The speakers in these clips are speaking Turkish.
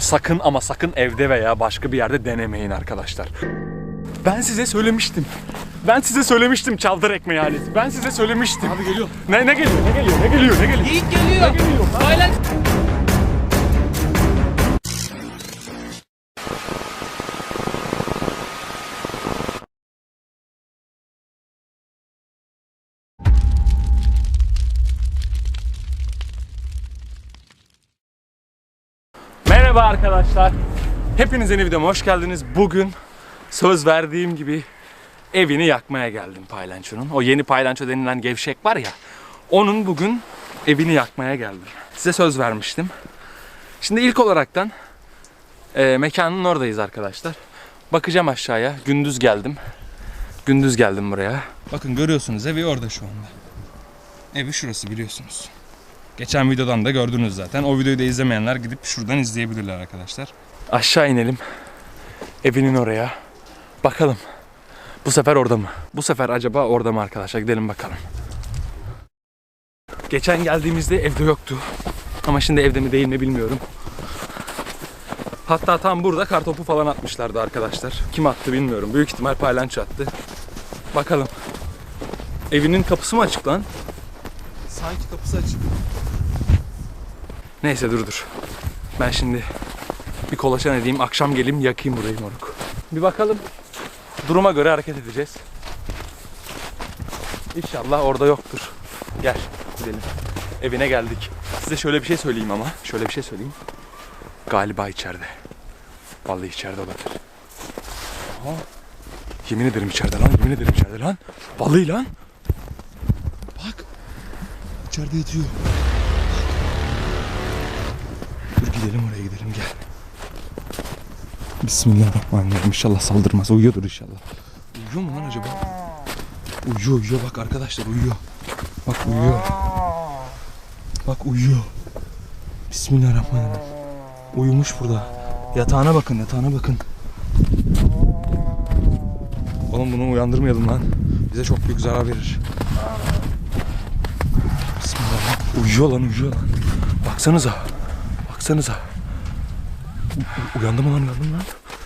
Sakın ama sakın evde veya başka bir yerde denemeyin arkadaşlar. Ben size söylemiştim. Ben size söylemiştim çaldır ekmeği aleti. Ben size söylemiştim. Abi geliyor. Ne ne geliyor? Ne geliyor? Ne geliyor? Ne geliyor? Yiğit geliyor. Ne geliyor? Aynen. Merhaba arkadaşlar. Hepiniz yeni videoma hoş geldiniz. Bugün söz verdiğim gibi evini yakmaya geldim Paylanço'nun. O yeni Paylanço denilen gevşek var ya. Onun bugün evini yakmaya geldim. Size söz vermiştim. Şimdi ilk olaraktan e, mekanın oradayız arkadaşlar. Bakacağım aşağıya. Gündüz geldim. Gündüz geldim buraya. Bakın görüyorsunuz evi orada şu anda. Evi şurası biliyorsunuz. Geçen videodan da gördünüz zaten. O videoyu da izlemeyenler gidip şuradan izleyebilirler arkadaşlar. Aşağı inelim. Evinin oraya. Bakalım. Bu sefer orada mı? Bu sefer acaba orada mı arkadaşlar? Gidelim bakalım. Geçen geldiğimizde evde yoktu. Ama şimdi evde mi değil mi bilmiyorum. Hatta tam burada kartopu falan atmışlardı arkadaşlar. Kim attı bilmiyorum. Büyük ihtimal paylanço attı. Bakalım. Evinin kapısı mı açık lan? Sanki kapısı açık. Neyse dur dur. Ben şimdi bir kolaçan edeyim. Akşam geleyim yakayım burayı moruk. Bir bakalım. Duruma göre hareket edeceğiz. İnşallah orada yoktur. Gel gidelim. Evine geldik. Size şöyle bir şey söyleyeyim ama. Şöyle bir şey söyleyeyim. Galiba içeride. Vallahi içeride olabilir. Aha. Yemin ederim içeride lan. Yemin ederim içeride lan. Vallahi lan. Bak. İçeride yatıyor. Gidelim oraya gidelim gel. Bismillahirrahmanirrahim. İnşallah saldırmaz. Uyuyordur inşallah. Uyuyor mu lan acaba? Uyuyor uyuyor bak arkadaşlar uyuyor. Bak uyuyor. Bak uyuyor. Bismillahirrahmanirrahim. Uyumuş burada. Yatağına bakın yatağına bakın. Oğlum bunu uyandırmayalım lan. Bize çok büyük zarar verir. Bismillah. Uyuyor lan uyuyor lan. Baksanıza. Baksanıza. U- uyandı mı lan uyandı mı lan?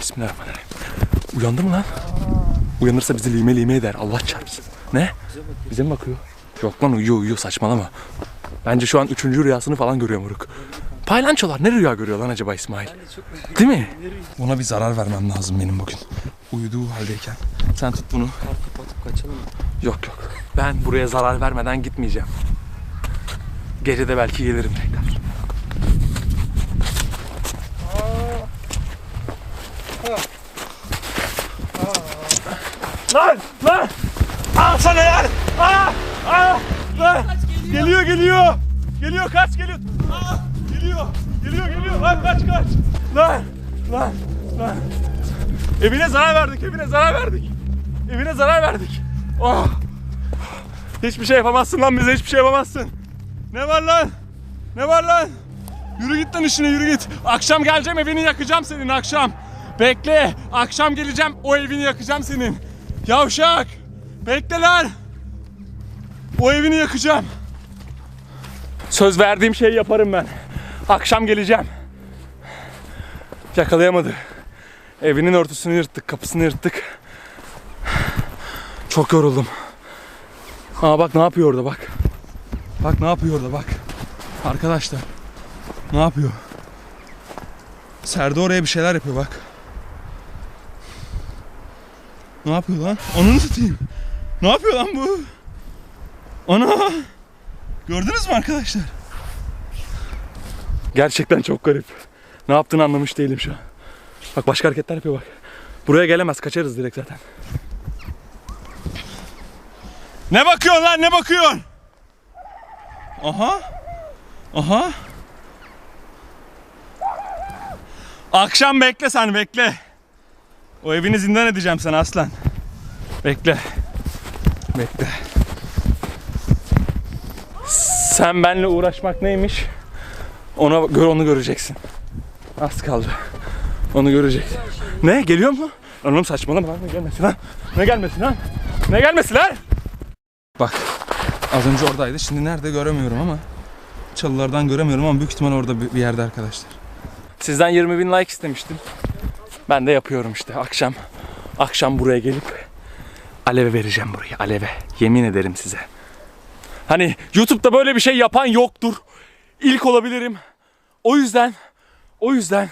Bismillahirrahmanirrahim. Uyandı mı lan? Uyanırsa bizi lime lime eder. Allah çarpsın. Ne? Bize mi bakıyor? Yok lan uyuyor uyuyor saçmalama. Bence şu an üçüncü rüyasını falan görüyor moruk. Paylançolar ne rüya görüyor lan acaba İsmail? Değil mi? Ona bir zarar vermem lazım benim bugün. Uyuduğu haldeyken. Sen tut bunu. Kapatıp kaçalım? Yok yok. Ben buraya zarar vermeden gitmeyeceğim. Gece de belki gelirim tekrar. Lan! Lan! Al sana lan! Aa! Aa! Lan! Geliyor geliyor! Geliyor kaç geliyor! Aa! Geliyor! Geliyor geliyor! Lan kaç kaç! Lan! Lan! Lan! Evine zarar verdik, evine zarar verdik. Evine zarar verdik. Oh! Hiçbir şey yapamazsın lan bize hiçbir şey yapamazsın. Ne var lan? Ne var lan? Yürü git lan işine yürü git. Akşam geleceğim evini yakacağım senin akşam. Bekle. Akşam geleceğim o evini yakacağım senin. Yavşak. Bekle lan. O evini yakacağım. Söz verdiğim şeyi yaparım ben. Akşam geleceğim. Yakalayamadı. Evinin örtüsünü yırttık, kapısını yırttık. Çok yoruldum. Aa bak ne yapıyor orada bak. Bak ne yapıyor orada bak. Arkadaşlar. Ne yapıyor? Serdi oraya bir şeyler yapıyor bak. Ne yapıyor lan? Onu tutayım. Ne yapıyor lan bu? Ana! Gördünüz mü arkadaşlar? Gerçekten çok garip. Ne yaptığını anlamış değilim şu an. Bak başka hareketler yapıyor bak. Buraya gelemez kaçarız direkt zaten. Ne bakıyorsun lan ne bakıyorsun? Aha. Aha. Akşam bekle sen bekle. O evini zindan edeceğim sana aslan. Bekle. Bekle. Sen benle uğraşmak neymiş? Ona gör onu göreceksin. Az kaldı. Onu göreceksin. Ne? Geliyor mu? Lan Oğlum saçmalama lan. Ne gelmesi lan? Ne gelmesi lan? Ne gelmesi lan? Bak. Az önce oradaydı. Şimdi nerede göremiyorum ama. Çalılardan göremiyorum ama büyük ihtimal orada bir yerde arkadaşlar. Sizden 20 bin like istemiştim. Ben de yapıyorum işte. Akşam akşam buraya gelip aleve vereceğim burayı. Aleve. Yemin ederim size. Hani YouTube'da böyle bir şey yapan yoktur. İlk olabilirim. O yüzden o yüzden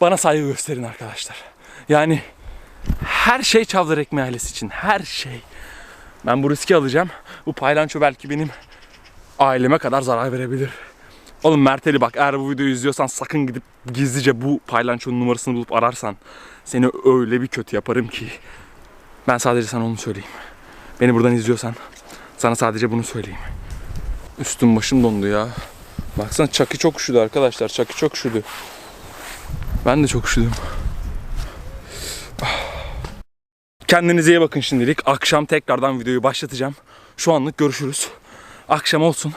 bana saygı gösterin arkadaşlar. Yani her şey Çavdar Ekmeği ailesi için. Her şey. Ben bu riski alacağım. Bu paylanço belki benim aileme kadar zarar verebilir. Oğlum Merteli bak eğer bu videoyu izliyorsan sakın gidip gizlice bu paylançonun numarasını bulup ararsan seni öyle bir kötü yaparım ki. Ben sadece sana onu söyleyeyim. Beni buradan izliyorsan sana sadece bunu söyleyeyim. Üstüm başım dondu ya. Baksana Çaki çok üşüdü arkadaşlar. Çaki çok üşüdü. Ben de çok üşüdüm. Kendinize iyi bakın şimdilik. Akşam tekrardan videoyu başlatacağım. Şu anlık görüşürüz. Akşam olsun.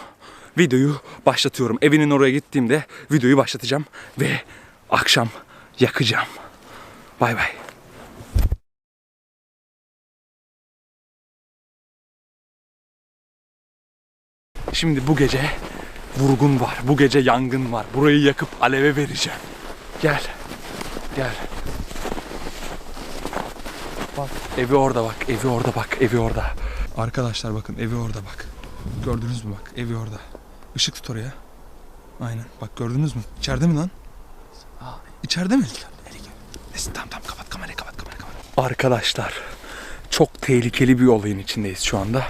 Videoyu başlatıyorum. Evinin oraya gittiğimde videoyu başlatacağım. Ve akşam yakacağım. Bay bay. Şimdi bu gece vurgun var. Bu gece yangın var. Burayı yakıp aleve vereceğim. Gel. Gel. Bak evi orada bak. Evi orada bak. Evi orada. Arkadaşlar bakın evi orada bak. Gördünüz mü bak evi orada. Işık tut oraya. Aynen. Bak gördünüz mü? İçeride mi lan? İçeride mi? Neyse tamam tamam kapat kamerayı kapat kamerayı kapat. Arkadaşlar çok tehlikeli bir olayın içindeyiz şu anda.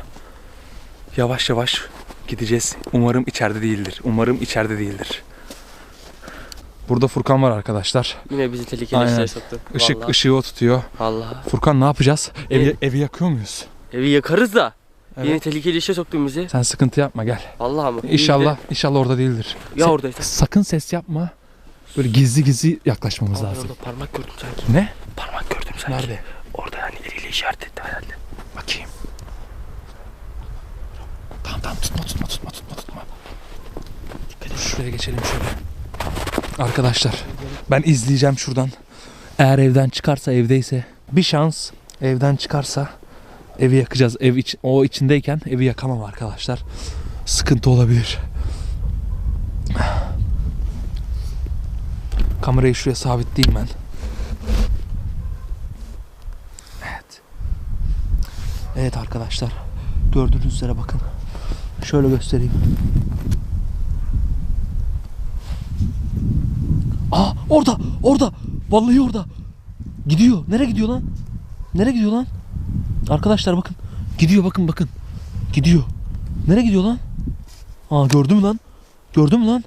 Yavaş yavaş gideceğiz. Umarım içeride değildir. Umarım içeride değildir. Burada Furkan var arkadaşlar. Yine bizi tehlikeli Aynen. işlere soktu. Işık Vallahi. ışığı o tutuyor. Vallahi. Furkan ne yapacağız? Evi, evi yakıyor muyuz? Evi yakarız da. Evet. Yine tehlikeli işe soktun bizi. Sen sıkıntı yapma gel. Vallahi mı? İnşallah inşallah orada değildir. Ya Sen- oradaysa. Sakın ses yapma. Böyle gizli gizli yaklaşmamız Abi lazım. Orada parmak gördüm sanki. Ne? Parmak gördüm sanki. Nerede? Orada hani eliyle işaret etti herhalde. Bakayım. Tamam tamam tutma tutma tutma tutma tutma. Dikkat et. Şuraya geçelim şöyle. Arkadaşlar ben izleyeceğim şuradan. Eğer evden çıkarsa evdeyse bir şans evden çıkarsa evi yakacağız. Ev iç, o içindeyken evi yakamam arkadaşlar. Sıkıntı olabilir. Kamerayı şuraya sabitleyeyim ben. Evet. Evet arkadaşlar. Gördüğünüz üzere bakın. Şöyle göstereyim. Aa orada orada. Vallahi orada. Gidiyor. Nereye gidiyor lan? Nereye gidiyor lan? Arkadaşlar bakın. Gidiyor bakın bakın. Gidiyor. Nereye gidiyor lan? Aa gördün mü lan? Gördün mü lan?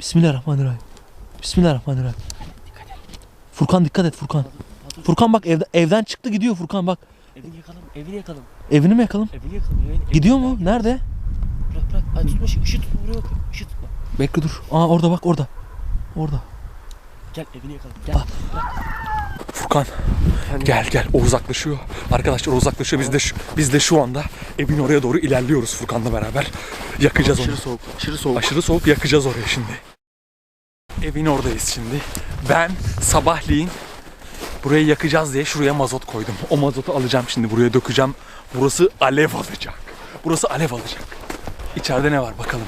Bismillahirrahmanirrahim. Bismillahirrahmanirrahim. Furkan dikkat et Furkan. Furkan bak evde, evden çıktı gidiyor Furkan bak. Evini yakalım, evini yakalım. Evini mi yakalım? Evini yakalım, evini. Gidiyor mu? Nerede? Bırak bırak. Ay tutma ışığı, ışığı tutma buraya bak. Işığı tutma. Bekle dur. Aa orada bak orada. Orada. Gel evini yakalım. Gel. Furkan Efendim? gel gel o uzaklaşıyor. Arkadaşlar o uzaklaşıyor. Biz de şu, biz de şu anda evin oraya doğru ilerliyoruz Furkan'la beraber. Yakacağız onu. Aşırı soğuk. Aşırı soğuk. Aşırı soğuk yakacağız oraya şimdi. Evin oradayız şimdi. Ben sabahleyin burayı yakacağız diye şuraya mazot koydum. O mazotu alacağım şimdi buraya dökeceğim. Burası alev alacak. Burası alev alacak. İçeride ne var bakalım.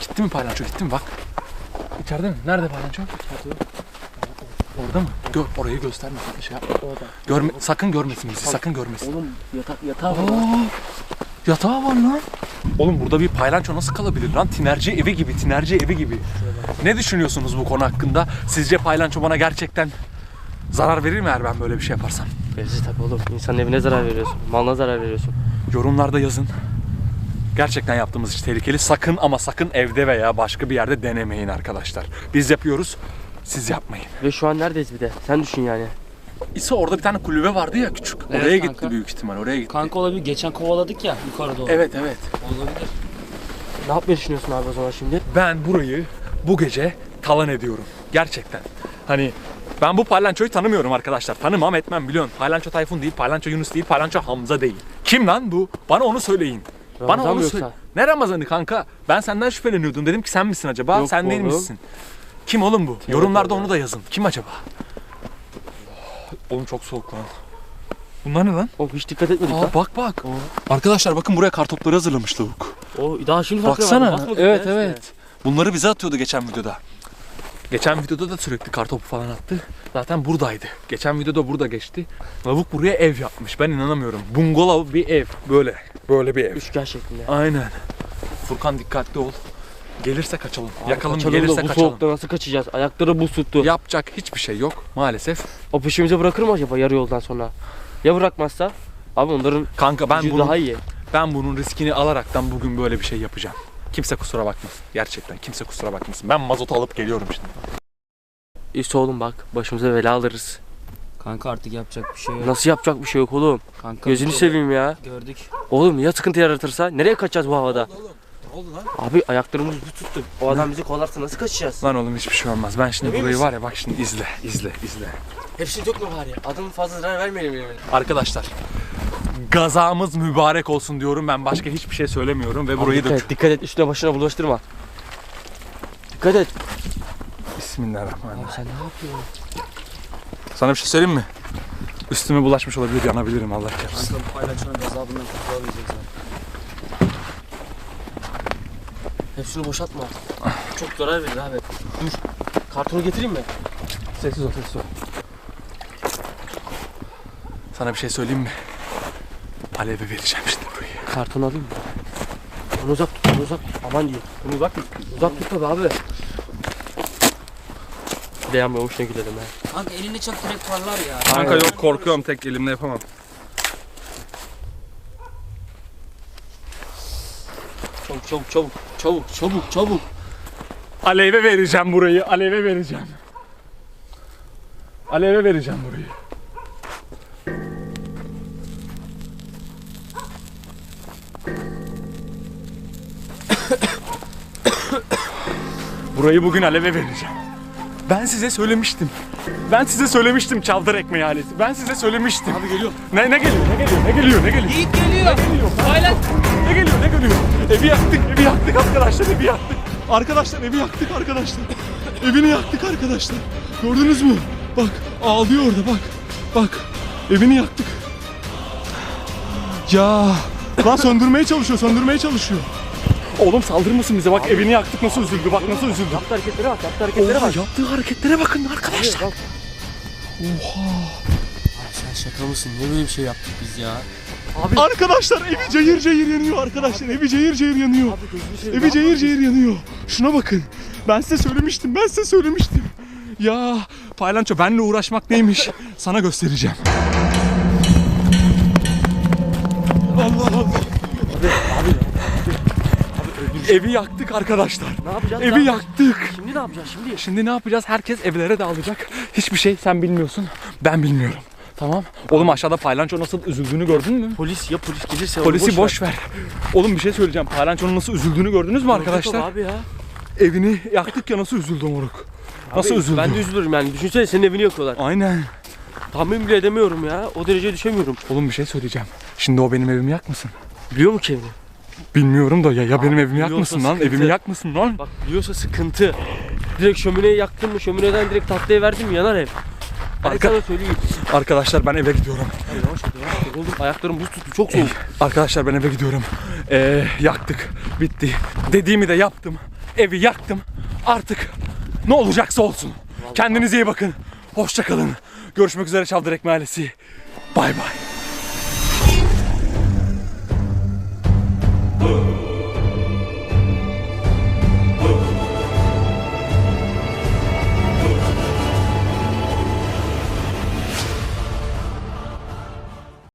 Gitti mi palyaço gitti mi bak. İçeride mi? Nerede palyaço? Orada mı? Gö orayı gösterme. Şey yapma. Orada. Görme sakın görmesin bizi. Sakın görmesin. Oğlum yatak, yatağı var. Aa, yatağı var lan. Oğlum burada bir paylanço nasıl kalabilir lan? Tinerci evi gibi, tinerci evi gibi. Ne düşünüyorsunuz bu konu hakkında? Sizce paylanço bana gerçekten zarar verir mi eğer ben böyle bir şey yaparsam? Evsiz tabii oğlum. İnsanın evine zarar veriyorsun. Malına zarar veriyorsun. Yorumlarda yazın. Gerçekten yaptığımız iş tehlikeli. Sakın ama sakın evde veya başka bir yerde denemeyin arkadaşlar. Biz yapıyoruz, siz yapmayın. Ve şu an neredeyiz bir de? Sen düşün yani. İse orada bir tane kulübe vardı ya küçük. Evet Oraya kanka. gitti büyük ihtimal, oraya gitti. Kanka olabilir. Geçen kovaladık ya yukarı doğru. Evet evet. Olabilir. Ne yapmayı düşünüyorsun abi o zaman şimdi? Ben burayı bu gece talan ediyorum. Gerçekten. Hani ben bu Parlanço'yu tanımıyorum arkadaşlar. Tanımam etmem biliyorsun. Parlanço Tayfun değil, Parlanço Yunus değil, Parlanço Hamza değil. Kim lan bu? Bana onu söyleyin. Bana Ramazan onu mı söyle. Ne Ramazan'ı kanka? Ben senden şüpheleniyordum. Dedim ki sen misin acaba? Yok sen değil oğlum. misin? Kim oğlum bu? Yorumlarda oğlum. onu da yazın. Kim acaba? Oğlum çok soğuk lan. Bunlar ne lan? Oğlum hiç dikkat etmedik Aa lan. bak bak. Arkadaşlar bakın buraya kartopları hazırlamış lavuk. O daha şimdi Baksana. Basmadık Evet ya işte. evet. Bunları bize atıyordu geçen videoda. Geçen videoda da sürekli kartopu falan attı. Zaten buradaydı. Geçen videoda burada geçti. Lavuk buraya ev yapmış. Ben inanamıyorum. Bungalov bir ev. Böyle. Böyle bir ev. Üçgen şeklinde. Aynen. Furkan dikkatli ol. Gelirse kaçalım. Yakalım Kaçalım da gelirse bu kaçalım. soğukta nasıl kaçacağız? Ayakları buz tuttu. Yapacak hiçbir şey yok maalesef. O peşimize bırakır mı acaba yarı yoldan sonra? Ya bırakmazsa? Abi onların Kanka ben gücü bunun, daha iyi. ben bunun riskini alaraktan bugün böyle bir şey yapacağım. Kimse kusura bakmasın. Gerçekten kimse kusura bakmasın. Ben mazotu alıp geliyorum şimdi. İşte oğlum bak başımıza bela alırız. Kanka artık yapacak bir şey yok. Nasıl yapacak bir şey yok oğlum? Kanka Gözünü seveyim ya. Gördük. Oğlum ya sıkıntı yaratırsa? Nereye kaçacağız bu havada? Ne oldu lan? Abi ayaklarımız buz tuttu. O adam bizi kovalarsa nasıl kaçacağız? Lan oğlum hiçbir şey olmaz. Ben şimdi Emin burayı misin? var ya bak şimdi izle, izle, izle. Hepsini dökme bari. Adamın fazla zarar vermeyelim yemin. Arkadaşlar gazamız mübarek olsun diyorum. Ben başka hiçbir şey söylemiyorum ve burayı dikkat et, dikkat et üstüne başına bulaştırma. Dikkat et. Bismillahirrahmanirrahim. Sen ne yapıyorsun? Sana bir şey söyleyeyim mi? Üstüme bulaşmış olabilir, yanabilirim Allah korusun. Kanka bu paylaşmanın gazabından kurtulamayacağız ha. Hepsini boşaltma. Çok zarar verir abi. Dur. Kartonu getireyim mi? Sessiz ol, sessiz ol. Sana bir şey söyleyeyim mi? Alev'e vereceğim şimdi burayı. Kartonu alayım mı? Onu uzak tut, onu uzak tut. Aman diyor. Bunu uzak mı? Uzak tut tabii abi. Bir de yanmıyormuş ne gülerim ha. Kanka elini çak direkt parlar ya. Kanka yok korkuyorum tek elimle yapamam. Çabuk çabuk çabuk. Çabuk çabuk çabuk. Alev'e vereceğim burayı, Alev'e vereceğim. Alev'e vereceğim burayı. Burayı bugün Alev'e vereceğim. Ben size söylemiştim. Ben size söylemiştim çavdar ekmeği ailesi. Ben size söylemiştim. Abi geliyor. Ne ne geliyor? Ne geliyor? Ne geliyor? Ne geliyor? Yiğit geliyor. Ne geliyor? Ne geliyor? Ne geliyor? Evi yaktık, evi yaktık arkadaşlar, evi yaktık. Arkadaşlar evi yaktık arkadaşlar. Evini yaktık arkadaşlar. Gördünüz mü? Bak ağlıyor orada bak. Bak evini yaktık. Ya lan söndürmeye çalışıyor, söndürmeye çalışıyor. Oğlum saldırmasın bize bak evini yaktık nasıl üzüldü bak nasıl üzüldü. Yaptığı hareketlere bak, yaptığı hareketlere Oha bak. yaptığı hareketlere bakın arkadaşlar. Bak. Sen şaka mısın? Ne böyle bir şey yaptık biz ya? Abi, Arkadaşlar evi cayır cayır yanıyor arkadaşlar. Evi cayır cayır yanıyor. abi. Evi cayır cayır yanıyor. Şuna bakın. Ben size söylemiştim. Ben size söylemiştim. Ya Paylanço benle uğraşmak neymiş? Sana göstereceğim. Allah Allah. Evi yaktık arkadaşlar. Ne yapacağız? Evi lan? yaktık. Şimdi ne yapacağız şimdi? Şimdi ne yapacağız? Herkes evlere dağılacak. Hiçbir şey sen bilmiyorsun. Ben bilmiyorum. Tamam. Oğlum aşağıda Paylanço nasıl üzüldüğünü gördün mü? Polis ya polis gelirse Polisi boş ver. Oğlum bir şey söyleyeceğim. Paylanço'nun nasıl üzüldüğünü gördünüz mü ver. arkadaşlar? Abi ya. Evini yaktık ya nasıl üzüldü moruk. Nasıl Abi, üzüldü? Ben de üzülürüm yani. Düşünsene senin evini yakıyorlar. Aynen. Tahmin bile edemiyorum ya. O dereceye düşemiyorum. Oğlum bir şey söyleyeceğim. Şimdi o benim evimi yakmasın. Biliyor mu ki evini? Bilmiyorum da ya, ya benim evimi yakmasın lan. sıkıntı. Evimi yakmasın lan. Bak biliyorsa sıkıntı. Direkt şömineyi yaktın mı şömineden direkt tatlıya verdin mi yanar ev. Arka- sana söyleyeyim. Arkadaşlar ben eve gidiyorum. Hadi yavaş ol yavaş ol. Oğlum ayaklarım buz tuttu çok soğuk. Arkadaşlar ben eve gidiyorum. Ee, yaktık. Bitti. Dediğimi de yaptım. Evi yaktım. Artık ne olacaksa olsun. Kendinize iyi bakın. Hoşça kalın. Görüşmek üzere Çavdar Ekmeği ailesi. Bay bay.